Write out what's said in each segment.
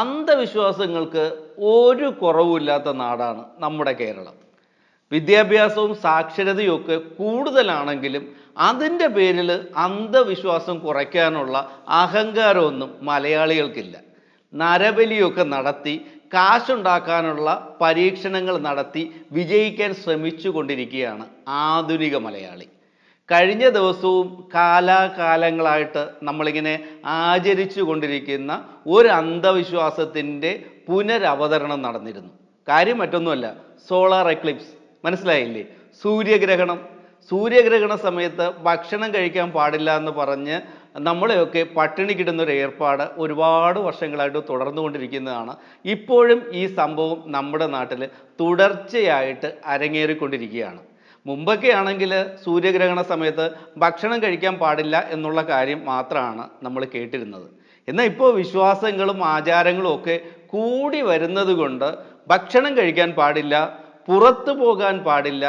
അന്ധവിശ്വാസങ്ങൾക്ക് ഒരു കുറവുമില്ലാത്ത നാടാണ് നമ്മുടെ കേരളം. വിദ്യാഭ്യാസവും സാക്ഷരതയും ഒക്കെ കൂടുതലാണെങ്കിലും അതിന്റെ പേരിൽ അന്ധവിശ്വാസം കുറയ്ക്കാനുള്ള അഹങ്കാരമൊന്നും മലയാളികൾക്കില്ല. നരബലിയൊക്കെ നടത്തി കാശുണ്ടാക്കാനുള്ള പരീക്ഷണങ്ങൾ നടത്തി വിജയിക്കാൻ ശ്രമിച്ചു കൊണ്ടിരിക്കുകയാണ് ആധുനിക മലയാളി. കഴിഞ്ഞ ദിവസവും കാലാകാലങ്ങളായിട്ട് നമ്മളിങ്ങനെ ആചരിച്ചു കൊണ്ടിരിക്കുന്ന ഒരു അന്ധവിശ്വാസത്തിന്റെ പുനരവതരണം നടന്നിരുന്നു. കാര്യം മറ്റൊന്നുമല്ല സോളാർ എക്ലിപ്സ്. മനസ്സിലായില്ലേ? സൂര്യഗ്രഹണം. സൂര്യഗ്രഹണ സമയത്ത് ഭക്ഷണം കഴിക്കാൻ പാടില്ല എന്ന് പറഞ്ഞ് നമ്മളെയൊക്കെ പട്ടിണി ഒരു ഏർപ്പാട് ഒരുപാട് വർഷങ്ങളായിട്ട് തുടർന്നുകൊണ്ടിരിക്കുന്നതാണ് ഇപ്പോഴും ഈ സംഭവം നമ്മുടെ നാട്ടിൽ തുടർച്ചയായിട്ട് അരങ്ങേറിക്കൊണ്ടിരിക്കുകയാണ്. മുമ്പൊക്കെ ആണെങ്കിൽ സൂര്യഗ്രഹണ സമയത്ത് ഭക്ഷണം കഴിക്കാൻ പാടില്ല എന്നുള്ള കാര്യം മാത്രമാണ് നമ്മൾ കേട്ടിരുന്നത്. എന്നാൽ ഇപ്പോൾ വിശ്വാസങ്ങളും ആചാരങ്ങളും ഒക്കെ കൂടി വരുന്നത് കൊണ്ട് ഭക്ഷണം കഴിക്കാൻ പാടില്ല പുറത്തു പോകാൻ പാടില്ല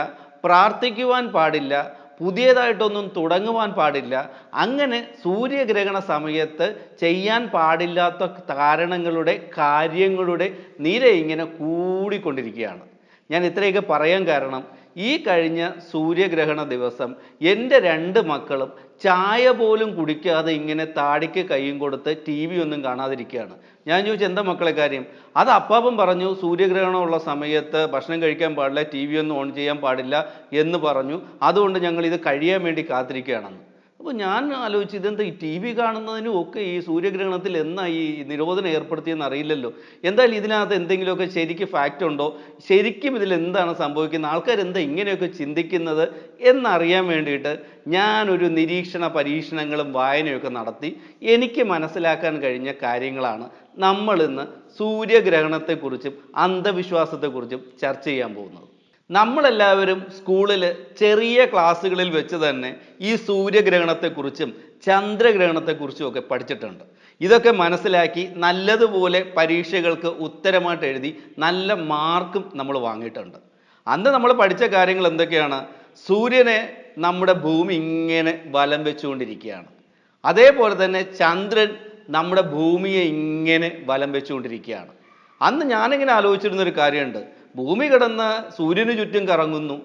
പ്രാർത്ഥിക്കുവാൻ പാടില്ല പുതിയതായിട്ടൊന്നും തുടങ്ങുവാൻ പാടില്ല അങ്ങനെ സൂര്യഗ്രഹണ സമയത്ത് ചെയ്യാൻ പാടില്ലാത്ത കാരണങ്ങളുടെ കാര്യങ്ങളുടെ നിര ഇങ്ങനെ കൂടിക്കൊണ്ടിരിക്കുകയാണ്. ഞാൻ ഇത്രയൊക്കെ പറയാൻ കാരണം ഈ കഴിഞ്ഞ സൂര്യഗ്രഹണ ദിവസം എന്റെ രണ്ട് മക്കളും ചായ പോലും കുടിക്കാതെ ഇങ്ങനെ താടിക്ക് കൈയും കൊടുത്ത് ടി വി ഒന്നും കാണാതിരിക്കുകയാണ്. ഞാൻ ചോദിച്ചു എന്താ മക്കളെ കാര്യം? അത് അപ്പാപ്പം പറഞ്ഞു സൂര്യഗ്രഹണമുള്ള സമയത്ത് ഭക്ഷണം കഴിക്കാൻ പാടില്ല ടി വി ഒന്നും ഓൺ ചെയ്യാൻ പാടില്ല എന്ന് പറഞ്ഞു. അതുകൊണ്ട് ഞങ്ങൾ ഇത് കഴിയാൻ വേണ്ടി കാത്തിരിക്കുകയാണെന്ന്. അപ്പോൾ ഞാൻ ആലോചിച്ച് ഇതെന്താ ഈ ടി വി കാണുന്നതിനും ഒക്കെ ഈ സൂര്യഗ്രഹണത്തിൽ എന്നാ ഈ നിരോധനം ഏർപ്പെടുത്തിയെന്ന് അറിയില്ലല്ലോ. എന്തായാലും ഇതിനകത്ത് എന്തെങ്കിലുമൊക്കെ ശരിക്കും ഫാക്റ്റ് ഉണ്ടോ? ശരിക്കും ഇതിൽ എന്താണ് സംഭവിക്കുന്നത്? ആൾക്കാർ എന്താ ഇങ്ങനെയൊക്കെ ചിന്തിക്കുന്നത് എന്നറിയാൻ വേണ്ടിയിട്ട് ഞാനൊരു നിരീക്ഷണ പരീക്ഷണങ്ങളും വായനയൊക്കെ നടത്തി എനിക്ക് മനസ്സിലാക്കാൻ കഴിഞ്ഞ കാര്യങ്ങളാണ് നമ്മളിന്ന് സൂര്യഗ്രഹണത്തെക്കുറിച്ചും അന്ധവിശ്വാസത്തെക്കുറിച്ചും ചർച്ച ചെയ്യാൻ പോകുന്നത്. നമ്മളെല്ലാവരും സ്കൂളിൽ ചെറിയ ക്ലാസ്സുകളിൽ വെച്ച് തന്നെ ഈ സൂര്യഗ്രഹണത്തെക്കുറിച്ചും ചന്ദ്രഗ്രഹണത്തെക്കുറിച്ചും ഒക്കെ പഠിച്ചിട്ടുണ്ട്. ഇതൊക്കെ മനസ്സിലാക്കി നല്ലതുപോലെ പരീക്ഷകൾക്ക് ഉത്തരമായിട്ട് എഴുതി നല്ല മാർക്കും നമ്മൾ വാങ്ങിയിട്ടുണ്ട്. അന്ന് നമ്മൾ പഠിച്ച കാര്യങ്ങൾ എന്തൊക്കെയാണ്? സൂര്യനെ നമ്മുടെ ഭൂമി ഇങ്ങനെ വലം വെച്ചുകൊണ്ടിരിക്കുകയാണ്. അതേപോലെ തന്നെ ചന്ദ്രൻ നമ്മുടെ ഭൂമിയെ ഇങ്ങനെ വലം വെച്ചുകൊണ്ടിരിക്കുകയാണ്. അന്ന് ഞാനിങ്ങനെ ആലോചിച്ചിരുന്നൊരു കാര്യമുണ്ട്. ഭൂമി കിടന്ന് സൂര്യന് ചുറ്റും കറങ്ങുന്നു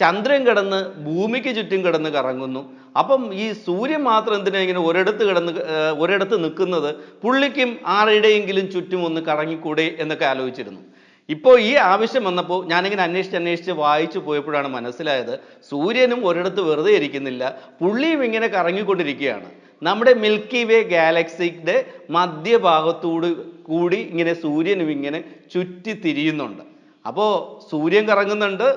ചന്ദ്രൻ കിടന്ന് ഭൂമിക്ക് ചുറ്റും കിടന്ന് കറങ്ങുന്നു. അപ്പം ഈ സൂര്യൻ മാത്രം എന്തിനാ ഇങ്ങനെ ഒരിടത്ത് കിടന്ന് ഒരിടത്ത് നിൽക്കുന്നത്? പുള്ളിക്കും ആരുടെയെങ്കിലും ചുറ്റും ഒന്ന് കറങ്ങിക്കൂടെ എന്നൊക്കെ ആലോചിച്ചിരുന്നു. ഇപ്പോൾ ഈ ആവശ്യം വന്നപ്പോൾ ഞാനിങ്ങനെ അന്വേഷിച്ച് അന്വേഷിച്ച് വായിച്ചു പോയപ്പോഴാണ് മനസ്സിലായത് സൂര്യനും ഒരിടത്ത് വെറുതെ ഇരിക്കുന്നില്ല പുള്ളിയും ഇങ്ങനെ കറങ്ങിക്കൊണ്ടിരിക്കുകയാണ്. നമ്മുടെ മിൽക്കി വേ ഗാലക്സിയുടെ മധ്യഭാഗത്തോട് കൂടി ഇങ്ങനെ സൂര്യനും ഇങ്ങനെ ചുറ്റി തിരിയുന്നുണ്ട് അപ്പോൾ സൂര്യൻ കറങ്ങുന്നുണ്ട്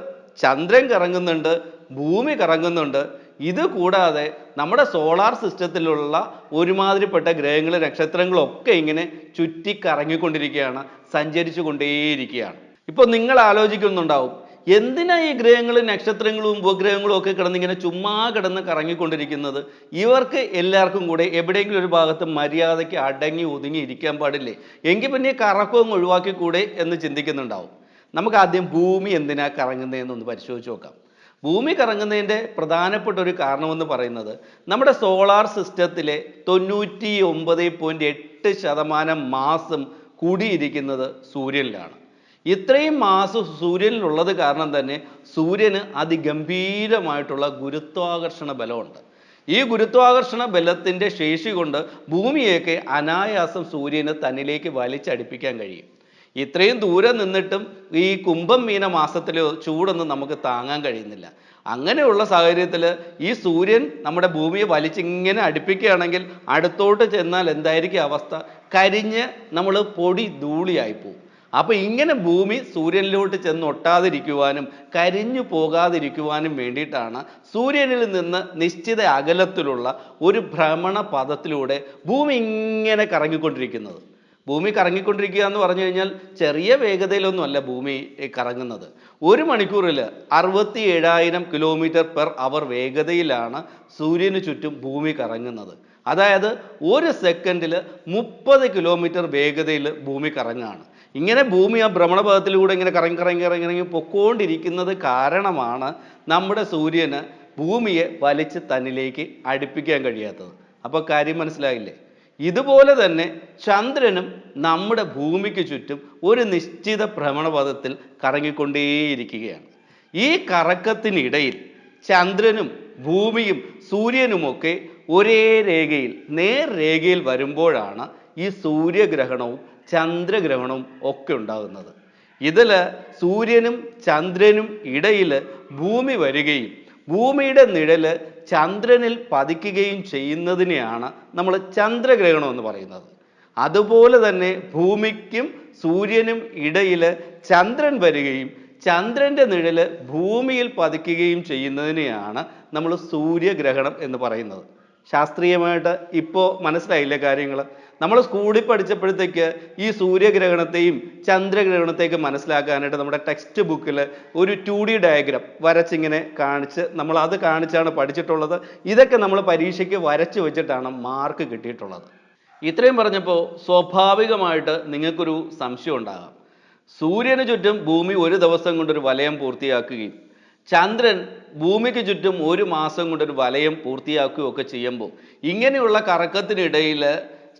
ചന്ദ്രൻ കറങ്ങുന്നുണ്ട് ഭൂമി കറങ്ങുന്നുണ്ട്. ഇത് കൂടാതെ നമ്മുടെ സോളാർ സിസ്റ്റത്തിലുള്ള ഒരുമാതിരിപ്പെട്ട ഗ്രഹങ്ങൾ നക്ഷത്രങ്ങളും ഒക്കെ ഇങ്ങനെ ചുറ്റി കറങ്ങിക്കൊണ്ടിരിക്കുകയാണ് സഞ്ചരിച്ചു കൊണ്ടേയിരിക്കുകയാണ് ഇപ്പോൾ നിങ്ങൾ ആലോചിക്കുന്നുണ്ടാവും എന്തിനാ ഈ ഗ്രഹങ്ങളും നക്ഷത്രങ്ങളും ഉപഗ്രഹങ്ങളും ഒക്കെ കിടന്ന് ഇങ്ങനെ ചുമ്മാ കിടന്ന് കറങ്ങിക്കൊണ്ടിരിക്കുന്നത്? ഇവർക്ക് എല്ലാവർക്കും കൂടെ എവിടെയെങ്കിലും ഒരു ഭാഗത്ത് മര്യാദയ്ക്ക് അടങ്ങി ഒതുങ്ങി ഇരിക്കാൻ പാടില്ലേ? എങ്കിൽ പിന്നെ കറക്കവും ഒഴിവാക്കി കൂടെ എന്ന് ചിന്തിക്കുന്നുണ്ടാവും. നമുക്ക് ആദ്യം ഭൂമി എന്തിനാ കറങ്ങുന്നതെന്നൊന്ന് പരിശോധിച്ച് നോക്കാം. ഭൂമി കറങ്ങുന്നതിന്റെ പ്രധാനപ്പെട്ട ഒരു കാരണമെന്ന് പറയുന്നത് നമ്മുടെ സോളാർ സിസ്റ്റത്തിലെ തൊണ്ണൂറ്റി ഒമ്പത് പോയിന്റ് എട്ട് ശതമാനം മാസം കൂടിയിരിക്കുന്നത് സൂര്യനിലാണ്. ഇത്രയും മാസം സൂര്യനിലുള്ളത് കാരണം തന്നെ സൂര്യന് അതിഗംഭീരമായിട്ടുള്ള ഗുരുത്വാകർഷണ ബലമുണ്ട്. ഈ ഗുരുത്വാകർഷണ ബലത്തിന്റെ ശേഷി കൊണ്ട് ഭൂമിയൊക്കെ അനായാസം സൂര്യന് തന്നിലേക്ക് വലിച്ചടിപ്പിക്കാൻ കഴിയും. ഇത്രയും ദൂരെ നിന്നിട്ടും ഈ കുംഭം മീന മാസത്തിൽ ചൂടൊന്നും നമുക്ക് താങ്ങാൻ കഴിയുന്നില്ല. അങ്ങനെയുള്ള സാഹചര്യത്തിൽ ഈ സൂര്യൻ നമ്മുടെ ഭൂമിയെ വലിച്ചിങ്ങനെ അടുപ്പിക്കുകയാണെങ്കിൽ അടുത്തോട്ട് ചെന്നാൽ എന്തായിരിക്കും അവസ്ഥ? കരിഞ്ഞ് നമ്മൾ പൊടി ധൂളിയായി പോകും അപ്പോൾ ഇങ്ങനെ ഭൂമി സൂര്യനിലോട്ട് ചെന്ന് ഒട്ടാതിരിക്കുവാനും കരിഞ്ഞു പോകാതിരിക്കുവാനും വേണ്ടിയിട്ടാണ് സൂര്യനിൽ നിന്ന് നിശ്ചിത അകലത്തിലുള്ള ഒരു ഭ്രമണ പദത്തിലൂടെ ഭൂമി ഇങ്ങനെ കറങ്ങിക്കൊണ്ടിരിക്കുന്നത്. ഭൂമി കറങ്ങിക്കൊണ്ടിരിക്കുക എന്ന് പറഞ്ഞു കഴിഞ്ഞാൽ ചെറിയ വേഗതയിലൊന്നുമല്ല ഭൂമി കറങ്ങുന്നത്. ഒരു മണിക്കൂറിൽ അറുപത്തി ഏഴായിരം കിലോമീറ്റർ പെർ അവർ വേഗതയിലാണ് സൂര്യന് ചുറ്റും ഭൂമി കറങ്ങുന്നത്. അതായത് ഒരു സെക്കൻഡിൽ മുപ്പത് കിലോമീറ്റർ വേഗതയിൽ ഭൂമി കറങ്ങാണ്. ഇങ്ങനെ ഭൂമി ആ ഭ്രമണപഥത്തിലൂടെ ഇങ്ങനെ കറങ്ങി കറങ്ങി കറങ്ങി കറങ്ങി പൊക്കോണ്ടിരിക്കുന്നത് കാരണമാണ് നമ്മുടെ സൂര്യന് ഭൂമിയെ വലിച്ച് തന്നിലേക്ക് അടുപ്പിക്കാൻ കഴിയാത്തത്. അപ്പോൾ കാര്യം മനസ്സിലായില്ലേ? ഇതുപോലെ തന്നെ ചന്ദ്രനും നമ്മുടെ ഭൂമിക്ക് ചുറ്റും ഒരു നിശ്ചിത ഭ്രമണപഥത്തിൽ കറങ്ങിക്കൊണ്ടേയിരിക്കുകയാണ്. ഈ കറക്കത്തിനിടയിൽ ചന്ദ്രനും ഭൂമിയും സൂര്യനുമൊക്കെ ഒരേ രേഖയിൽ നേർ രേഖയിൽ വരുമ്പോഴാണ് ഈ സൂര്യഗ്രഹണവും ചന്ദ്രഗ്രഹണവും ഒക്കെ ഉണ്ടാകുന്നത്. ഇതിൽ സൂര്യനും ചന്ദ്രനും ഇടയിൽ ഭൂമി വരികയും ഭൂമിയുടെ നിഴൽ ചന്ദ്രനിൽ പതിക്കുകയും ചെയ്യുന്നതിനെയാണ് നമ്മൾ ചന്ദ്രഗ്രഹണം എന്ന് പറയുന്നത്. അതുപോലെ തന്നെ ഭൂമിക്കും സൂര്യനും ഇടയിൽ ചന്ദ്രൻ വരികയും ചന്ദ്രന്റെ നിഴൽ ഭൂമിയിൽ പതിക്കുകയും ചെയ്യുന്നതിനെയാണ് നമ്മൾ സൂര്യഗ്രഹണം എന്ന് പറയുന്നത്. ശാസ്ത്രീയമായിട്ട് ഇപ്പോൾ മനസ്സിലായില്ലേ കാര്യങ്ങൾ നമ്മൾ സ്കൂളിൽ പഠിച്ചപ്പോഴത്തേക്ക് ഈ സൂര്യഗ്രഹണത്തെയും ചന്ദ്രഗ്രഹണത്തെയൊക്കെ മനസ്സിലാക്കാനായിട്ട് നമ്മുടെ ടെക്സ്റ്റ് ബുക്കിൽ ഒരു ടു ഡി ഡയഗ്രാം വരച്ചിങ്ങനെ കാണിച്ച് നമ്മൾ അത് കാണിച്ചാണ് പഠിച്ചിട്ടുള്ളത്. ഇതൊക്കെ നമ്മൾ പരീക്ഷയ്ക്ക് വരച്ച് വെച്ചിട്ടാണ് മാർക്ക് കിട്ടിയിട്ടുള്ളത്. ഇത്രയും പറഞ്ഞപ്പോൾ സ്വാഭാവികമായിട്ട് നിങ്ങൾക്കൊരു സംശയം ഉണ്ടാകാം. സൂര്യന് ചുറ്റും ഭൂമി ഒരു ദിവസം കൊണ്ടൊരു വലയം പൂർത്തിയാക്കുകയും ചന്ദ്രൻ ഭൂമിക്ക് ചുറ്റും ഒരു മാസം കൊണ്ടൊരു വലയം പൂർത്തിയാക്കുകയും ഒക്കെ ചെയ്യുമ്പോൾ ഇങ്ങനെയുള്ള കറക്കത്തിനിടയിൽ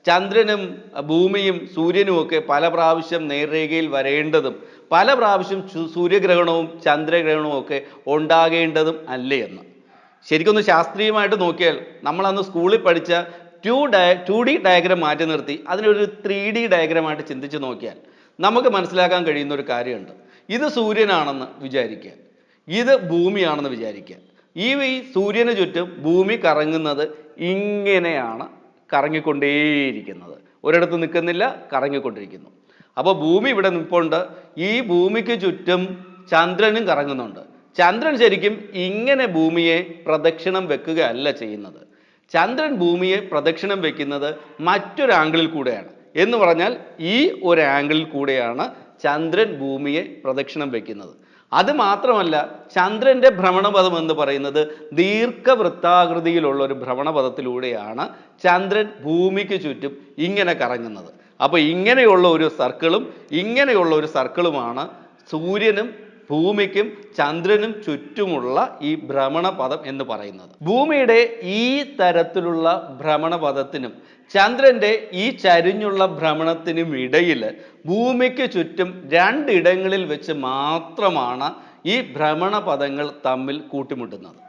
ചന്ദ്രനും ഭൂമിയും സൂര്യനും ഒക്കെ പല പ്രാവശ്യം നേർരേഖയിൽ വരേണ്ടതും പല പ്രാവശ്യം സൂര്യഗ്രഹണവും ചന്ദ്രഗ്രഹണവും ഒക്കെ ഉണ്ടാകേണ്ടതും അല്ലേ എന്ന്. ശരിക്കൊന്ന് ശാസ്ത്രീയമായിട്ട് നോക്കിയാൽ നമ്മൾ അന്ന് സ്കൂളിൽ പഠിച്ച two dia two D diagram മാറ്റി നിർത്തി അതിനൊരു ത്രീ ഡി ഡയഗ്രമായിട്ട് ചിന്തിച്ച് നോക്കിയാൽ നമുക്ക് മനസ്സിലാക്കാൻ കഴിയുന്ന ഒരു കാര്യമുണ്ട്. ഇത് സൂര്യനാണെന്ന് വിചാരിക്കുക ഇത് ഭൂമിയാണെന്ന് വിചാരിക്കുക ഈ സൂര്യന് ചുറ്റും ഭൂമി കറങ്ങുന്നത് ഇങ്ങനെയാണ്. കറങ്ങിക്കൊണ്ടേയിരിക്കുന്നത്. ഒരിടത്ത് നിൽക്കുന്നില്ല കറങ്ങിക്കൊണ്ടിരിക്കുന്നു. അപ്പോൾ ഭൂമി ഇവിടെ നിൽപ്പുണ്ട്. ഈ ഭൂമിക്ക് ചുറ്റും ചന്ദ്രനും കറങ്ങുന്നുണ്ട്. ചന്ദ്രൻ ശരിക്കും ഇങ്ങനെ ഭൂമിയെ പ്രദക്ഷിണം വെക്കുകയല്ല ചെയ്യുന്നത്. ചന്ദ്രൻ ഭൂമിയെ പ്രദക്ഷിണം വെക്കുന്നത് മറ്റൊരു ആംഗിളിൽ കൂടെയാണ്. എന്ന് പറഞ്ഞാൽ ഈ ഒരു ആംഗിളിൽ കൂടെയാണ് ചന്ദ്രൻ ഭൂമിയെ പ്രദക്ഷിണം വയ്ക്കുന്നത് അത് മാത്രമല്ല ചന്ദ്രന്റെ ഭ്രമണപഥം എന്ന് പറയുന്നത് ദീർഘവൃത്താകൃതിയിലുള്ള ഒരു ഭ്രമണപഥത്തിലൂടെയാണ് ചന്ദ്രൻ ഭൂമിക്ക് ചുറ്റും ഇങ്ങനെ കറങ്ങുന്നത്. അപ്പോൾ ഇങ്ങനെയുള്ള ഒരു സർക്കിളും ഇങ്ങനെയുള്ള ഒരു സർക്കിളുമാണ് സൂര്യനും ഭൂമിക്കും ചന്ദ്രനും ചുറ്റുമുള്ള ഈ ഭ്രമണപഥം എന്ന് പറയുന്നത്. ഭൂമിയുടെ ഈ തരത്തിലുള്ള ഭ്രമണപഥത്തിനും ചന്ദ്രന്റെ ഈ ചരിഞ്ഞുള്ള ഭ്രമണത്തിനും ഇടയിൽ ഭൂമിക്ക് ചുറ്റും രണ്ടിടങ്ങളിൽ വെച്ച് മാത്രമാണ് ഈ ഭ്രമണപഥങ്ങൾ തമ്മിൽ കൂട്ടിമുട്ടുന്നത്.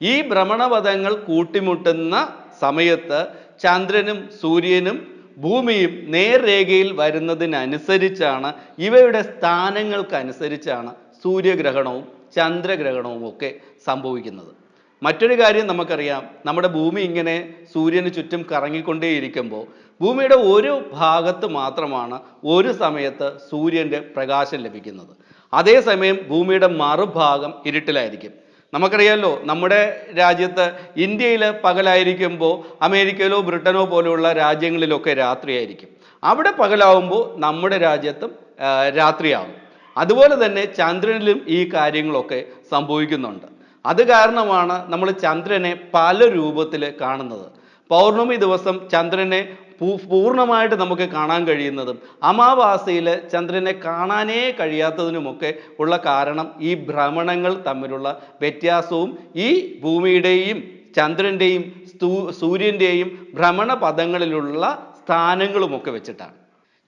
ഈ ഭ്രമണപഥങ്ങൾ കൂട്ടിമുട്ടുന്ന സമയത്ത് ചന്ദ്രനും സൂര്യനും ഭൂമിയും നേർരേഖയിൽ വരുന്നതിനനുസരിച്ചാണ് ഇവയുടെ സ്ഥാനങ്ങൾക്കനുസരിച്ചാണ് സൂര്യഗ്രഹണവും ചന്ദ്രഗ്രഹണവും ഒക്കെ സംഭവിക്കുന്നത്. മറ്റൊരു കാര്യം നമുക്കറിയാം. നമ്മുടെ ഭൂമി ഇങ്ങനെ സൂര്യന് ചുറ്റും കറങ്ങിക്കൊണ്ടേയിരിക്കുമ്പോൾ ഭൂമിയുടെ ഒരു ഭാഗത്ത് മാത്രമാണ് ഒരു സമയത്ത് സൂര്യന്റെ പ്രകാശം ലഭിക്കുന്നത്. അതേസമയം ഭൂമിയുടെ മറുഭാഗം ഇരുട്ടിലായിരിക്കും. നമുക്കറിയാമല്ലോ നമ്മുടെ രാജ്യത്ത് ഇന്ത്യയിൽ പകലായിരിക്കുമ്പോൾ അമേരിക്കയിലോ ബ്രിട്ടനോ പോലെയുള്ള രാജ്യങ്ങളിലൊക്കെ രാത്രിയായിരിക്കും. അവിടെ പകലാവുമ്പോൾ നമ്മുടെ രാജ്യത്തും രാത്രിയാവും. അതുപോലെ തന്നെ ചന്ദ്രനിലും ഈ കാര്യങ്ങളൊക്കെ സംഭവിക്കുന്നുണ്ട്. അത് കാരണമാണ് നമ്മൾ ചന്ദ്രനെ പല രൂപത്തിൽ കാണുന്നത്. പൗർണമി ദിവസം ചന്ദ്രനെ പൂർണമായിട്ട് നമുക്ക് കാണാൻ കഴിയുന്നതും അമാവാസയിൽ ചന്ദ്രനെ കാണാനേ കഴിയാത്തതിനുമൊക്കെ ഉള്ള കാരണം ഈ ഭ്രമണങ്ങൾ തമ്മിലുള്ള വ്യത്യാസവും ഈ ഭൂമിയുടെയും ചന്ദ്രന്റെയും സൂര്യന്റെയും ഭ്രമണ പദങ്ങളിലുള്ള സ്ഥാനങ്ങളുമൊക്കെ വെച്ചിട്ടാണ്.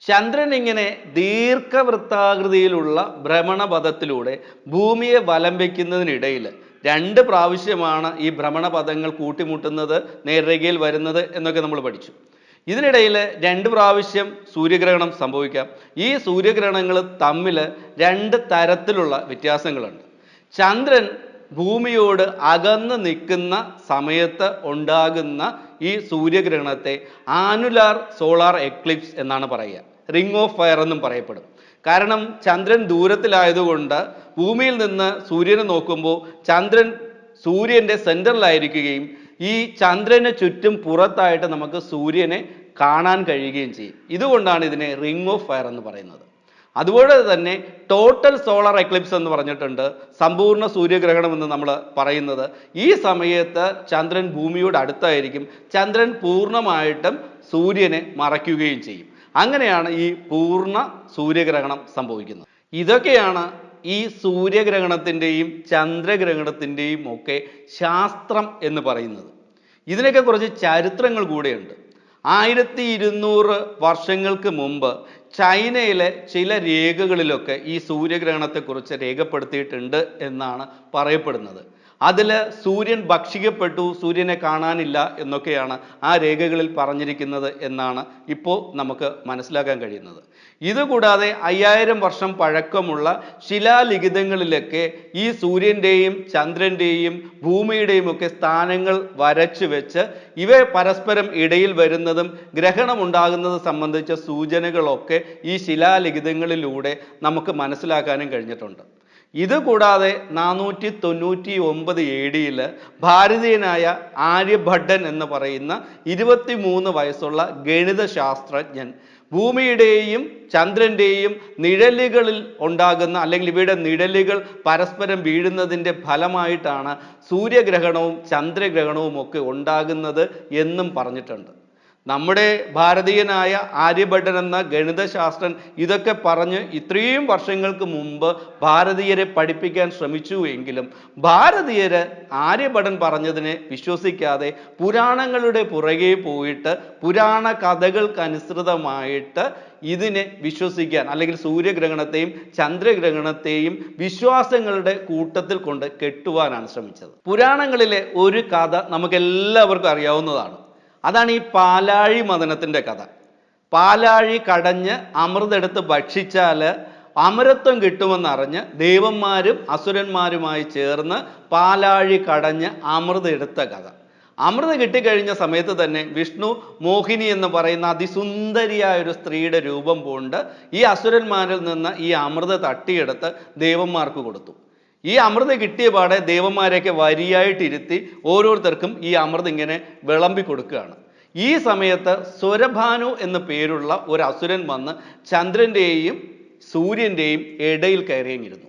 ചന്ദ്രൻ ഇങ്ങനെ ദീർഘവൃത്താകൃതിയിലുള്ള ഭ്രമണപഥത്തിലൂടെ ഭൂമിയെ വലം വയ്ക്കുന്നതിനിടയിൽ രണ്ട് പ്രാവശ്യമാണ് ഈ ഭ്രമണപഥങ്ങൾ കൂട്ടിമുട്ടുന്നത് നേർരേഖയിൽ വരുന്നത് എന്നൊക്കെ നമ്മൾ പഠിച്ചു. ഇതിനിടയിൽ രണ്ട് പ്രാവശ്യം സൂര്യഗ്രഹണം സംഭവിക്കാം. ഈ സൂര്യഗ്രഹണങ്ങൾ തമ്മിൽ രണ്ട് തരത്തിലുള്ള വ്യത്യാസങ്ങളുണ്ട്. ചന്ദ്രൻ ഭൂമിയോട് അകന്ന് നിൽക്കുന്ന സമയത്ത് ഉണ്ടാകുന്ന ഈ സൂര്യഗ്രഹണത്തെ ആനുലാർ സോളാർ എക്ലിപ്സ് എന്നാണ് പറയുക. റിംഗ് ഓഫ് ഫയർ എന്നും പറയപ്പെടും. കാരണം ചന്ദ്രൻ ദൂരത്തിലായതുകൊണ്ട് ഭൂമിയിൽ നിന്ന് സൂര്യനെ നോക്കുമ്പോൾ ചന്ദ്രൻ സൂര്യന്റെ സെന്ററിലായിരിക്കുകയും ഈ ചന്ദ്രന് ചുറ്റും പുറത്തായിട്ട് നമുക്ക് സൂര്യനെ കാണാൻ കഴിയുകയും ചെയ്യും. ഇതുകൊണ്ടാണ് ഇതിനെ റിംഗ് ഓഫ് ഫയർ എന്ന് പറയുന്നത്. അതുപോലെ തന്നെ ടോട്ടൽ സോളാർ എക്ലിപ്സ് എന്ന് പറഞ്ഞിട്ടുണ്ട് സമ്പൂർണ സൂര്യഗ്രഹണം എന്ന് നമ്മൾ പറയുന്നത്. ഈ സമയത്ത് ചന്ദ്രൻ ഭൂമിയോട് അടുത്തായിരിക്കും. ചന്ദ്രൻ പൂർണമായിട്ടും സൂര്യനെ മറയ്ക്കുകയും ചെയ്യും. അങ്ങനെയാണ് ഈ പൂർണ സൂര്യഗ്രഹണം സംഭവിക്കുന്നത്. ഇതൊക്കെയാണ് ഈ സൂര്യഗ്രഹണത്തിന്റെയും ചന്ദ്രഗ്രഹണത്തിന്റെയും ഒക്കെ ശാസ്ത്രം എന്ന് പറയുന്നത്. ഇതിനൊക്കെ കുറച്ച് ചരിത്രങ്ങൾ കൂടെയുണ്ട്. ആയിരത്തി ഇരുന്നൂറ് വർഷങ്ങൾക്ക് മുമ്പ് ചൈനയിലെ ചില രേഖകളിലൊക്കെ ഈ സൂര്യഗ്രഹണത്തെക്കുറിച്ച് രേഖപ്പെടുത്തിയിട്ടുണ്ട് എന്നാണ് പറയപ്പെടുന്നത്. അതിൽ സൂര്യൻ ഭക്ഷിക്കപ്പെട്ടു സൂര്യനെ കാണാനില്ല എന്നൊക്കെയാണ് ആ രേഖകളിൽ പറഞ്ഞിരിക്കുന്നത് എന്നാണ് ഇപ്പോൾ നമുക്ക് മനസ്സിലാക്കാൻ കഴിയുന്നത്. ഇതുകൂടാതെ അയ്യായിരം വർഷം പഴക്കമുള്ള ശിലാലിഖിതങ്ങളിലൊക്കെ ഈ സൂര്യന്റെയും ചന്ദ്രന്റെയും ഭൂമിയുടെയും ഒക്കെ സ്ഥാനങ്ങൾ വരച്ചു വെച്ച് ഇവ പരസ്പരം ഇടയിൽ വരുന്നതും ഗ്രഹണമുണ്ടാകുന്നത് സംബന്ധിച്ച സൂചനകളൊക്കെ ഈ ശിലാലിഖിതങ്ങളിലൂടെ നമുക്ക് മനസ്സിലാക്കാനും കഴിഞ്ഞിട്ടുണ്ട്. ഇത് കൂടാതെ നാനൂറ്റി തൊണ്ണൂറ്റി ഒമ്പത് എ ഡിയിൽ ഭാരതീയനായ ആര്യഭട്ടൻ എന്ന് പറയുന്ന ഇരുപത്തി മൂന്ന് വയസ്സുള്ള ഗണിത ശാസ്ത്രജ്ഞൻ ഭൂമിയുടെയും ചന്ദ്രന്റെയും നിഴലുകളിൽ ഉണ്ടാകുന്ന അല്ലെങ്കിൽ ഇവയുടെ നിഴലുകൾ പരസ്പരം വീഴുന്നതിന്റെ ഫലമായിട്ടാണ് സൂര്യഗ്രഹണവും ചന്ദ്രഗ്രഹണവും ഒക്കെ ഉണ്ടാകുന്നത് എന്നും പറഞ്ഞിട്ടുണ്ട്. നമ്മുടെ ഭാരതീയനായ ആര്യഭട്ടൻ എന്ന ഗണിതശാസ്ത്രൻ ഇതൊക്കെ പറഞ്ഞ് ഇത്രയും വർഷങ്ങൾക്ക് മുമ്പ് ഭാരതീയരെ പഠിപ്പിക്കാൻ ശ്രമിച്ചു എങ്കിലും ഭാരതീയര് ആര്യഭടൻ പറഞ്ഞതിനെ വിശ്വസിക്കാതെ പുരാണങ്ങളുടെ പുറകെ പോയിട്ട് പുരാണ കഥകൾക്കനുസൃതമായിട്ട് ഇതിനെ വിശ്വസിക്കാൻ അല്ലെങ്കിൽ സൂര്യഗ്രഹണത്തെയും ചന്ദ്രഗ്രഹണത്തെയും വിശ്വാസങ്ങളുടെ കൂട്ടത്തിൽ കൊണ്ട് കെട്ടുവാനാണ് ശ്രമിച്ചത്. പുരാണങ്ങളിലെ ഒരു കഥ നമുക്കെല്ലാവർക്കും അറിയാവുന്നതാണ്. അതാണ് ഈ പാലാഴി മദനത്തിന്റെ കഥ. പാലാഴി കടഞ്ഞ് അമൃതെടുത്ത് ഭക്ഷിച്ചാൽ അമരത്വം കിട്ടുമെന്നറിഞ്ഞ് ദേവന്മാരും അസുരന്മാരുമായി ചേർന്ന് പാലാഴി കടഞ്ഞ് അമൃത് എടുത്ത കഥ. അമൃത് കിട്ടിക്കഴിഞ്ഞ സമയത്ത് തന്നെ വിഷ്ണു മോഹിനി എന്ന് പറയുന്ന അതിസുന്ദരിയായ ഒരു സ്ത്രീയുടെ രൂപം പൂണ്ട് ഈ അസുരന്മാരിൽ നിന്ന് ഈ അമൃത് തട്ടിയെടുത്ത് ദേവന്മാർക്ക് കൊടുത്തു. ഈ അമൃത് കിട്ടിയ പാടെ ദേവന്മാരെയൊക്കെ വരിയായിട്ടിരുത്തി ഓരോരുത്തർക്കും ഈ അമൃത് ഇങ്ങനെ വിളമ്പി കൊടുക്കുകയാണ്. ഈ സമയത്ത് സ്വരഭാനു എന്ന പേരുള്ള ഒരു അസുരൻ വന്ന് ചന്ദ്രന്റെയും സൂര്യന്റെയും ഇടയിൽ കയറിയങ്ങിരുന്നു.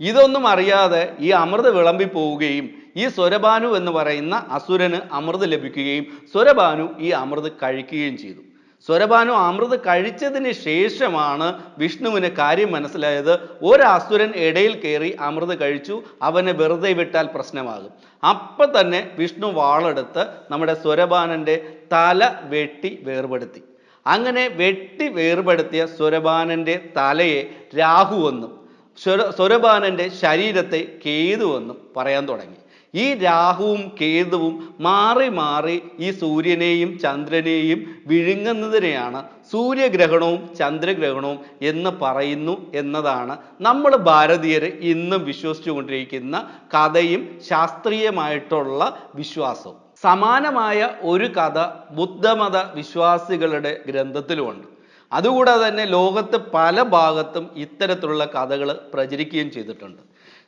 ഇതൊന്നും അറിയാതെ ഈ അമൃത് വിളമ്പി പോവുകയും ഈ സ്വരഭാനു എന്ന് പറയുന്ന അസുരന് അമൃത് ലഭിക്കുകയും സ്വരഭാനു ഈ അമൃത് കഴിക്കുകയും ചെയ്തു. സ്വരഭാനു അമൃത് കഴിച്ചതിന് ശേഷമാണ് വിഷ്ണുവിന് കാര്യം മനസ്സിലായത്. ഒരസുരൻ ഇടയിൽ കയറി അമൃത് കഴിച്ചു. അവനെ വെറുതെ വിട്ടാൽ പ്രശ്നമാകും. അപ്പം തന്നെ വിഷ്ണു വാളെടുത്ത് നമ്മുടെ സ്വരപാനന്റെ തല വെട്ടി വേർപെടുത്തി. അങ്ങനെ വെട്ടി വേർപെടുത്തിയ സ്വരപാനന്റെ തലയെ രാഹുവെന്നും സ്വര സ്വരപാനന്റെ ശരീരത്തെ കേതു എന്നും പറയാൻ തുടങ്ങി. ഈ രാഹുവും കേതുവും മാറി മാറി ഈ സൂര്യനെയും ചന്ദ്രനെയും വിഴുങ്ങുന്നതിനെയാണ് സൂര്യഗ്രഹണവും ചന്ദ്രഗ്രഹണവും എന്ന് പറയുന്നു എന്നതാണ് നമ്മൾ ഭാരതീയർ ഇന്നും വിശ്വസിച്ചുകൊണ്ടിരിക്കുന്ന കഥയും ശാസ്ത്രീയമായിട്ടുള്ള വിശ്വാസവും. സമാനമായ ഒരു കഥ ബുദ്ധമത വിശ്വാസികളുടെ ഗ്രന്ഥത്തിലുമുണ്ട്. അതുകൂടാതെ തന്നെ ലോകത്ത് പല ഭാഗത്തും ഇത്തരത്തിലുള്ള കഥകൾ പ്രചരിക്കുകയും ചെയ്തിട്ടുണ്ട്.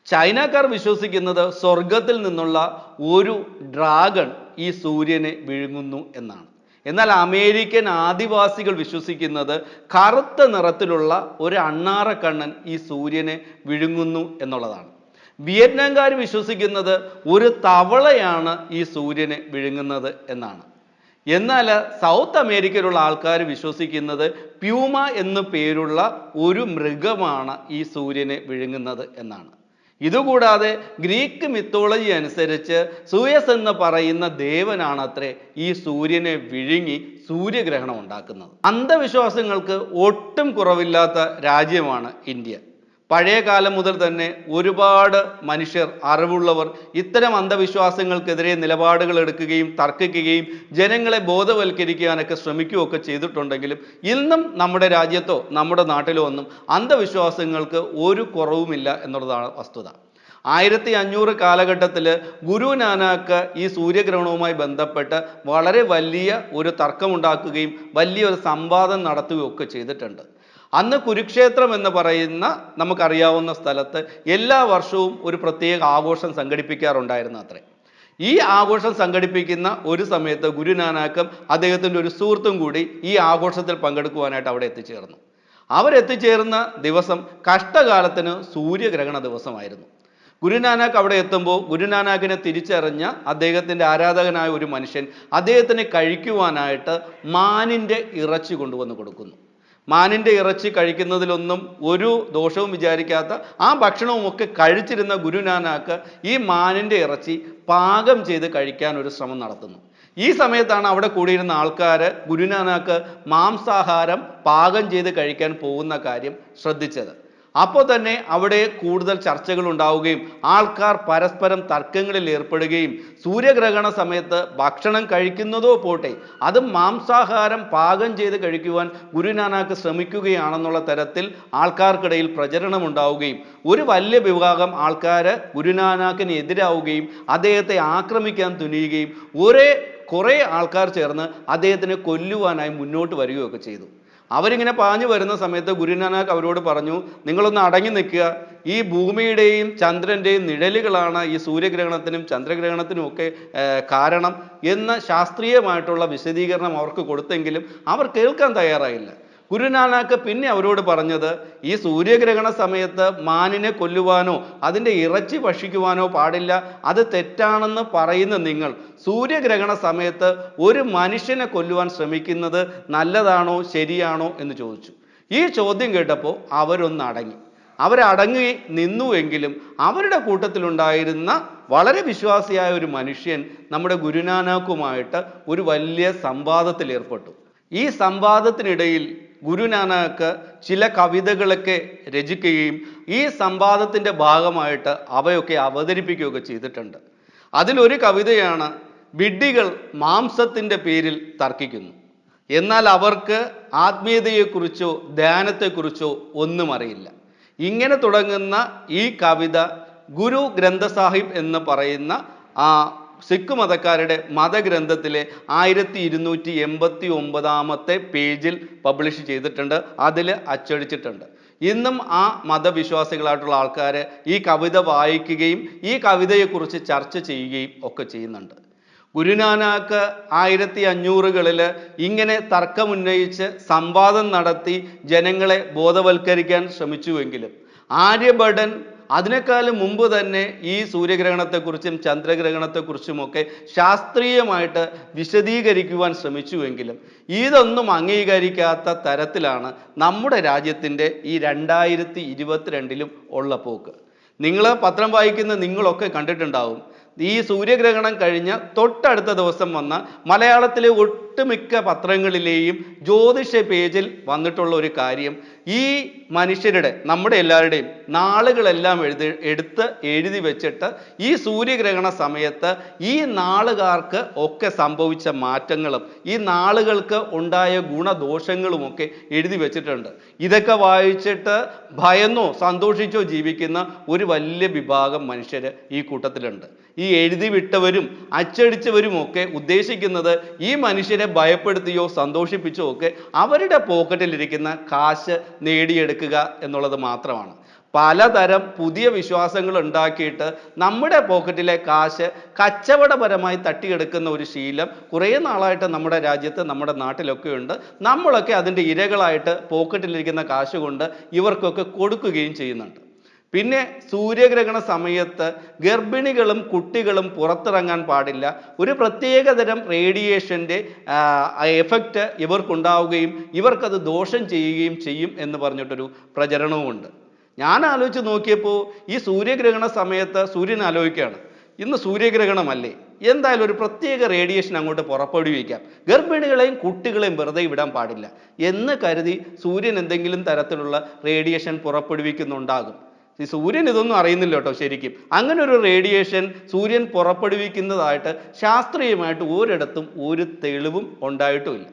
ചൈനക്കാർ വിശ്വസിക്കുന്നത് സ്വർഗത്തിൽ നിന്നുള്ള ഒരു ഡ്രാഗൺ ഈ സൂര്യനെ വിഴുങ്ങുന്നു എന്നാണ്. എന്നാൽ അമേരിക്കൻ ആദിവാസികൾ വിശ്വസിക്കുന്നത് കറുത്ത നിറത്തിലുള്ള ഒരു അണ്ണാറക്കണ്ണൻ ഈ സൂര്യനെ വിഴുങ്ങുന്നു എന്നുള്ളതാണ്. വിയറ്റ്നാംകാർ വിശ്വസിക്കുന്നത് ഒരു തവളയാണ് ഈ സൂര്യനെ വിഴുങ്ങുന്നത് എന്നാണ്. എന്നാൽ സൗത്ത് അമേരിക്കയിലുള്ള ആൾക്കാർ വിശ്വസിക്കുന്നത് പ്യൂമ എന്നു പേരുള്ള ഒരു മൃഗമാണ് ഈ സൂര്യനെ വിഴുങ്ങുന്നത് എന്നാണ്. ഇതുകൂടാതെ ഗ്രീക്ക് മിത്തോളജി അനുസരിച്ച് സൂയസ് എന്ന് പറയുന്ന ദേവനാണത്രേ ഈ സൂര്യനെ വിഴുങ്ങി സൂര്യഗ്രഹണം ഉണ്ടാക്കുന്നത്. അന്ധവിശ്വാസങ്ങൾക്ക് ഒട്ടും കുറവില്ലാത്ത രാജ്യമാണ് ഇന്ത്യ. പഴയ കാലം മുതൽ തന്നെ ഒരുപാട് മനുഷ്യർ അറിവുള്ളവർ ഇത്തരം അന്ധവിശ്വാസങ്ങൾക്കെതിരെ നിലപാടുകൾ എടുക്കുകയും തർക്കിക്കുകയും ജനങ്ങളെ ബോധവൽക്കരിക്കാനൊക്കെ ശ്രമിക്കുകയൊക്കെ ചെയ്തിട്ടുണ്ടെങ്കിലും ഇന്നും നമ്മുടെ രാജ്യത്തോ നമ്മുടെ നാട്ടിലോ ഒന്നും അന്ധവിശ്വാസങ്ങൾക്ക് ഒരു കുറവുമില്ല എന്നുള്ളതാണ് വസ്തുത. ആയിരത്തി അഞ്ഞൂറ് കാലഘട്ടത്തിൽ ഗുരു നാനാക്ക് ഈ സൂര്യഗ്രഹണവുമായി ബന്ധപ്പെട്ട് വളരെ വലിയ ഒരു തർക്കമുണ്ടാക്കുകയും വലിയ ഒരു സംവാദം നടത്തുകയും ഒക്കെ ചെയ്തിട്ടുണ്ട്. അന്ന് കുരുക്ഷേത്രം എന്ന് പറയുന്ന നമുക്കറിയാവുന്ന സ്ഥലത്ത് എല്ലാ വർഷവും ഒരു പ്രത്യേക ആഘോഷം സംഘടിപ്പിക്കാറുണ്ടായിരുന്നു അത്രേ. ഈ ആഘോഷം സംഘടിപ്പിക്കുന്ന ഒരു സമയത്ത് ഗുരുനാനാക്കും അദ്ദേഹത്തിന്റെ ഒരു സുഹൃത്തും കൂടി ഈ ആഘോഷത്തിൽ പങ്കെടുക്കുവാനായിട്ട് അവിടെ എത്തിച്ചേർന്നു. അവരെത്തിച്ചേർന്ന ദിവസം കഷ്ടകാലത്തിന് സൂര്യഗ്രഹണ ദിവസമായിരുന്നു. ഗുരുനാനാക്ക് അവിടെ എത്തുമ്പോൾ ഗുരുനാനാക്കിനെ തിരിച്ചറിഞ്ഞ അദ്ദേഹത്തിന്റെ ആരാധകനായ ഒരു മനുഷ്യൻ അദ്ദേഹത്തിന് കഴിക്കുവാനായിട്ട് മാനിന്റെ ഇറച്ചി കൊണ്ടുവന്ന് കൊടുക്കുന്നു. മാനിന്റെ ഇറച്ചി കഴിക്കുന്നതിലൊന്നും ഒരു ദോഷവും വിചാരിക്കാത്ത ആ ഭക്ഷണവും ഒക്കെ കഴിച്ചിരുന്ന ഗുരുനാനാക്ക് ഈ മാനിന്റെ ഇറച്ചി പാകം ചെയ്ത് കഴിക്കാൻ ഒരു ശ്രമം നടത്തുന്നു. ഈ സമയത്താണ് അവിടെ കൂടിയിരുന്ന ആൾക്കാർ ഗുരുനാനാക്ക് മാംസാഹാരം പാകം ചെയ്ത് കഴിക്കാൻ പോകുന്ന കാര്യം ശ്രദ്ധിച്ചത്. അപ്പോൾ തന്നെ അവിടെ കൂടുതൽ ചർച്ചകൾ ഉണ്ടാവുകയും ആൾക്കാർ പരസ്പരം തർക്കങ്ങളിൽ ഏർപ്പെടുകയും സൂര്യഗ്രഹണ സമയത്ത് ഭക്ഷണം കഴിക്കുന്നതോ പോട്ടെ അത് മാംസാഹാരം പാകം ചെയ്ത് കഴിക്കുവാൻ ഗുരുനാനാക്ക് ശ്രമിക്കുകയാണെന്നുള്ള തരത്തിൽ ആൾക്കാർക്കിടയിൽ പ്രചരണം ഉണ്ടാവുകയും ഒരു വലിയ വിഭാഗം ആൾക്കാർ ഗുരുനാനാക്കിന് എതിരാവുകയും അദ്ദേഹത്തെ ആക്രമിക്കാൻ തുനിയുകയും ഒരേ കുറേ ആൾക്കാർ ചേർന്ന് അദ്ദേഹത്തിനെ കൊല്ലുവാനായി മുന്നോട്ട് വരികയൊക്കെ ചെയ്തു. അവരിങ്ങനെ പാഞ്ഞു വരുന്ന സമയത്ത് ഗുരുനാനാക്ക് അവരോട് പറഞ്ഞു നിങ്ങളൊന്ന് അടങ്ങി നിൽക്കുക. ഈ ഭൂമിയുടെയും ചന്ദ്രന്റെയും നിഴലുകളാണ് ഈ സൂര്യഗ്രഹണത്തിനും ചന്ദ്രഗ്രഹണത്തിനും ഒക്കെ കാരണം എന്ന ശാസ്ത്രീയമായിട്ടുള്ള വിശദീകരണം അവർക്ക് കൊടുത്തെങ്കിലും അവർ കേൾക്കാൻ തയ്യാറായില്ല. ഗുരുനാനാക്ക് പിന്നെ അവരോട് പറഞ്ഞത് ഈ സൂര്യഗ്രഹണ സമയത്ത് മാനിനെ കൊല്ലുവാനോ അതിന്റെ ഇറച്ചി ഭക്ഷിക്കുവാനോ പാടില്ല. അത് തെറ്റാണെന്ന് പറയുന്ന നിങ്ങൾ സൂര്യഗ്രഹണ സമയത്ത് ഒരു മനുഷ്യനെ കൊല്ലുവാൻ ശ്രമിക്കുന്നത് നല്ലതാണോ ശരിയാണോ എന്ന് ചോദിച്ചു. ഈ ചോദ്യം കേട്ടപ്പോൾ അവരൊന്ന് അടങ്ങി. അവരടങ്ങി നിന്നുവെങ്കിലും അവരുടെ കൂട്ടത്തിലുണ്ടായിരുന്ന വളരെ വിശ്വാസിയായ ഒരു മനുഷ്യൻ നമ്മുടെ ഗുരുനാനാക്കുമായിട്ട് ഒരു വലിയ സംവാദത്തിൽ ഏർപ്പെട്ടു. ഈ സംവാദത്തിനിടയിൽ ഗുരുനാനാക്ക് ചില കവിതകളൊക്കെ രചിക്കുകയും ഈ സംവാദത്തിന്റെ ഭാഗമായിട്ട് അവയൊക്കെ അവതരിപ്പിക്കുകയൊക്കെ ചെയ്തിട്ടുണ്ട്. അതിലൊരു കവിതയാണ് വിഡ്ഢികൾ മാംസത്തിന്റെ പേരിൽ തർക്കിക്കുന്നു. എന്നാൽ അവർക്ക് ആത്മീയതയെക്കുറിച്ചോ ധ്യാനത്തെക്കുറിച്ചോ ഒന്നും അറിയില്ല. ഇങ്ങനെ തുടങ്ങുന്ന ഈ കവിത ഗുരു ഗ്രന്ഥ സാഹിബ് എന്ന് പറയുന്ന ആ സിഖ് മതക്കാരുടെ മതഗ്രന്ഥത്തിലെ ആയിരത്തി ഇരുന്നൂറ്റി എൺപത്തി ഒമ്പതാമത്തെ പേജിൽ പബ്ലിഷ് ചെയ്തിട്ടുണ്ട്. അതിൽ അച്ചടിച്ചിട്ടുണ്ട്. ഇന്നും ആ മതവിശ്വാസികളായിട്ടുള്ള ആൾക്കാർ ഈ കവിത വായിക്കുകയും ഈ കവിതയെക്കുറിച്ച് ചർച്ച ചെയ്യുകയും ഒക്കെ ചെയ്യുന്നുണ്ട്. ഗുരുനാനാക്ക് ആയിരത്തി അഞ്ഞൂറുകളിൽ ഇങ്ങനെ തർക്കമുന്നയിച്ച് സംവാദം നടത്തി ജനങ്ങളെ ബോധവൽക്കരിക്കാൻ ശ്രമിച്ചുവെങ്കിലും ആര്യഭടൻ അതിനേക്കാളും മുമ്പ് തന്നെ ഈ സൂര്യഗ്രഹണത്തെക്കുറിച്ചും ചന്ദ്രഗ്രഹണത്തെക്കുറിച്ചുമൊക്കെ ശാസ്ത്രീയമായിട്ട് വിശദീകരിക്കുവാൻ ശ്രമിച്ചുവെങ്കിലും ഇതൊന്നും അംഗീകരിക്കാത്ത തരത്തിലാണ് നമ്മുടെ രാജ്യത്തിന്റെ ഈ രണ്ടായിരത്തി ഇരുപത്തിരണ്ടിലും ഉള്ള പോക്ക്. നിങ്ങൾ പത്രം വായിക്കുന്ന നിങ്ങളൊക്കെ കണ്ടിട്ടുണ്ടാവും. ഈ സൂര്യഗ്രഹണം കഴിഞ്ഞ തൊട്ടടുത്ത ദിവസം വന്ന മലയാളത്തിലെ ഒട്ടുമിക്ക പത്രങ്ങളിലെയും ജ്യോതിഷ പേജിൽ വന്നിട്ടുള്ള ഒരു കാര്യം ഈ മനുഷ്യരുടെ നമ്മുടെ എല്ലാവരുടെയും നാളുകളെല്ലാം എഴുതി എടുത്ത് എഴുതി വെച്ചിട്ട് ഈ സൂര്യഗ്രഹണ സമയത്ത് ഈ നാളുകാർക്ക് ഒക്കെ സംഭവിച്ച മാറ്റങ്ങളും ഈ നാളുകൾക്ക് ഉണ്ടായ ഗുണദോഷങ്ങളുമൊക്കെ എഴുതി വെച്ചിട്ടുണ്ട്. ഇതൊക്കെ വായിച്ചിട്ട് ഭയന്നോ സന്തോഷിച്ചോ ജീവിക്കുന്ന ഒരു വലിയ വിഭാഗം മനുഷ്യർ ഈ കൂട്ടത്തിലുണ്ട്. ഈ എഴുതി വിട്ടവരും അച്ചടിച്ചവരും ഒക്കെ ഉദ്ദേശിക്കുന്നത് ഈ മനുഷ്യരെ ഭയപ്പെടുത്തിയോ സന്തോഷിപ്പിച്ചോ ഒക്കെ അവരുടെ പോക്കറ്റിലിരിക്കുന്ന കാശ് നേടിയെടുക്കുക എന്നുള്ളത് മാത്രമാണ്. പലതരം പുതിയ വിശ്വാസങ്ങൾ ഉണ്ടാക്കിയിട്ട് നമ്മുടെ പോക്കറ്റിലെ കാശ് കച്ചവടപരമായി തട്ടിയെടുക്കുന്ന ഒരു ശീലം കുറേ നാളായിട്ട് നമ്മുടെ രാജ്യത്ത് നമ്മുടെ നാട്ടിലൊക്കെ ഉണ്ട്. നമ്മളൊക്കെ അതിന്റെ ഇരകളായിട്ട് പോക്കറ്റിലിരിക്കുന്ന കാശ് കൊണ്ട് ഇവർക്കൊക്കെ കൊടുക്കുകയും ചെയ്യുന്നുണ്ട്. പിന്നെ സൂര്യഗ്രഹണ സമയത്ത് ഗർഭിണികളും കുട്ടികളും പുറത്തിറങ്ങാൻ പാടില്ല. ഒരു പ്രത്യേകതരം റേഡിയേഷന്റെ എഫക്റ്റ് ഇവർക്കുണ്ടാവുകയും ഇവർക്കത് ദോഷം ചെയ്യുകയും ചെയ്യും എന്ന് പറഞ്ഞിട്ടൊരു പ്രചരണവുമുണ്ട്. ഞാൻ ആലോചിച്ച് നോക്കിയപ്പോൾ ഈ സൂര്യഗ്രഹണ സമയത്ത് സൂര്യൻ ആലോചിക്കുകയാണ് ഇന്ന് സൂര്യഗ്രഹണമല്ലേ? എന്തായാലും ഒരു പ്രത്യേക റേഡിയേഷൻ അങ്ങോട്ട് പുറപ്പെടുവിക്കാം. ഗർഭിണികളെയും കുട്ടികളെയും വെറുതെ വിടാൻ പാടില്ല. എന്ന് കരുതി സൂര്യൻ എന്തെങ്കിലും തരത്തിലുള്ള റേഡിയേഷൻ പുറപ്പെടുവിക്കുന്നുണ്ടാകും. ഈ സൂര്യൻ ഇതൊന്നും അറിയുന്നില്ല കേട്ടോ ശരിക്കും. അങ്ങനെ ഒരു റേഡിയേഷൻ സൂര്യൻ പുറപ്പെടുവിക്കുന്നതായിട്ട് ശാസ്ത്രീയമായിട്ട് ഒരിടത്തും ഒരു തെളിവും ഉണ്ടായിട്ടുമില്ല.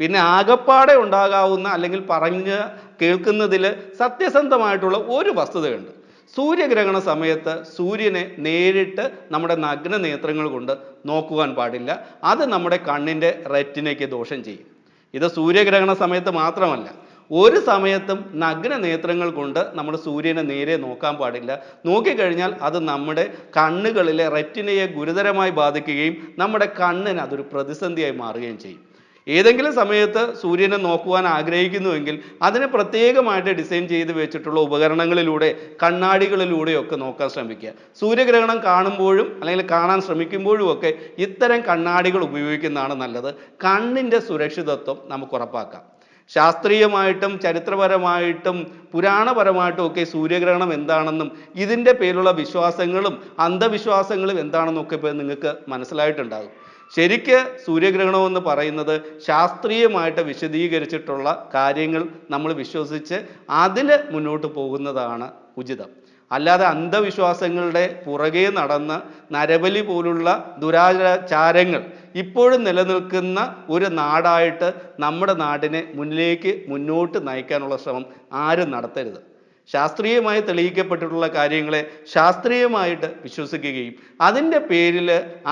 പിന്നെ ആകപ്പാടെ ഉണ്ടാകാവുന്ന അല്ലെങ്കിൽ പറഞ്ഞ് കേൾക്കുന്നതിൽ സത്യസന്ധമായിട്ടുള്ള ഒരു വസ്തുതയുണ്ട്. സൂര്യഗ്രഹണ സമയത്ത് സൂര്യനെ നേരിട്ട് നമ്മുടെ നഗ്ന നേത്രങ്ങൾ കൊണ്ട് നോക്കുവാൻ പാടില്ല. അത് നമ്മുടെ കണ്ണിന്റെ റെറ്റിനയ്ക്ക് ദോഷം ചെയ്യും. ഇത് സൂര്യഗ്രഹണ സമയത്ത് മാത്രമല്ല. ഒരു സമയത്തും നഗ്ന നേത്രങ്ങൾ കൊണ്ട് നമ്മൾ സൂര്യനെ നേരെ നോക്കാൻ പാടില്ല. നോക്കിക്കഴിഞ്ഞാൽ അത് നമ്മുടെ കണ്ണുകളിലെ റെറ്റിനയെ ഗുരുതരമായി ബാധിക്കുകയും നമ്മുടെ കണ്ണിന് അതൊരു പ്രതിസന്ധിയായി മാറുകയും ചെയ്യും. ഏതെങ്കിലും സമയത്ത് സൂര്യനെ നോക്കുവാൻ ആഗ്രഹിക്കുന്നുവെങ്കിൽ അതിനെ പ്രത്യേകമായിട്ട് ഡിസൈൻ ചെയ്ത് വെച്ചിട്ടുള്ള ഉപകരണങ്ങളിലൂടെ കണ്ണാടികളിലൂടെയൊക്കെ നോക്കാൻ ശ്രമിക്കുക. സൂര്യഗ്രഹണം കാണുമ്പോഴും അല്ലെങ്കിൽ കാണാൻ ശ്രമിക്കുമ്പോഴും ഒക്കെ ഇത്തരം കണ്ണാടികൾ ഉപയോഗിക്കുന്നതാണ് നല്ലത്. കണ്ണിന്റെ സുരക്ഷിതത്വം നമുക്ക് ഉറപ്പാക്കാം. ശാസ്ത്രീയമായിട്ടും ചരിത്രപരമായിട്ടും പുരാണപരമായിട്ടും ഒക്കെ സൂര്യഗ്രഹണം എന്താണെന്നും ഇതിന്റെ പേരിലുള്ള വിശ്വാസങ്ങളും അന്ധവിശ്വാസങ്ങളും എന്താണെന്നും ഒക്കെ ഇപ്പോൾ നിങ്ങൾക്ക് മനസ്സിലായിട്ടുണ്ടാകും. ശരിക്ക് സൂര്യഗ്രഹണം എന്ന് പറയുന്നത് ശാസ്ത്രീയമായിട്ട് വിശദീകരിച്ചിട്ടുള്ള കാര്യങ്ങൾ നമ്മൾ വിശ്വസിച്ച് അതിൽ മുന്നോട്ട് പോകുന്നതാണ് ഉചിതം. അല്ലാതെ അന്ധവിശ്വാസങ്ങളുടെ പുറകെ നടന്ന് നരബലി പോലുള്ള ദുരാചാരങ്ങൾ ഇപ്പോഴും നിലനിൽക്കുന്ന ഒരു നാടായിട്ട് നമ്മുടെ നാടിനെ മുന്നിലേക്ക് മുന്നോട്ട് നയിക്കാനുള്ള ശ്രമം ആരും നടത്തരുത്. ശാസ്ത്രീയമായി തെളിയിക്കപ്പെട്ടിട്ടുള്ള കാര്യങ്ങളെ ശാസ്ത്രീയമായിട്ട് വിശ്വസിക്കുകയും അതിന്റെ പേരിൽ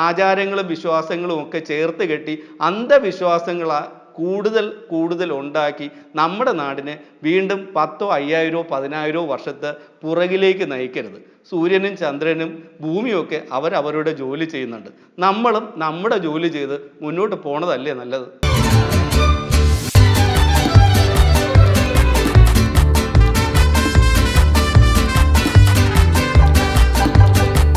ആചാരങ്ങളും വിശ്വാസങ്ങളും ഒക്കെ ചേർത്ത് കെട്ടി അന്ധവിശ്വാസങ്ങളാ കൂടുതൽ കൂടുതൽ ഉണ്ടാക്കി നമ്മുടെ നാടിനെ വീണ്ടും പത്തോ അയ്യായിരോ പതിനായിരോ വർഷത്തെ പുറകിലേക്ക് നയിക്കരുത്. സൂര്യനും ചന്ദ്രനും ഭൂമിയൊക്കെ അവരവരുടെ ജോലി ചെയ്യുന്നുണ്ട്. നമ്മളും നമ്മുടെ ജോലി ചെയ്ത് മുന്നോട്ട് പോണതല്ലേ നല്ലത്?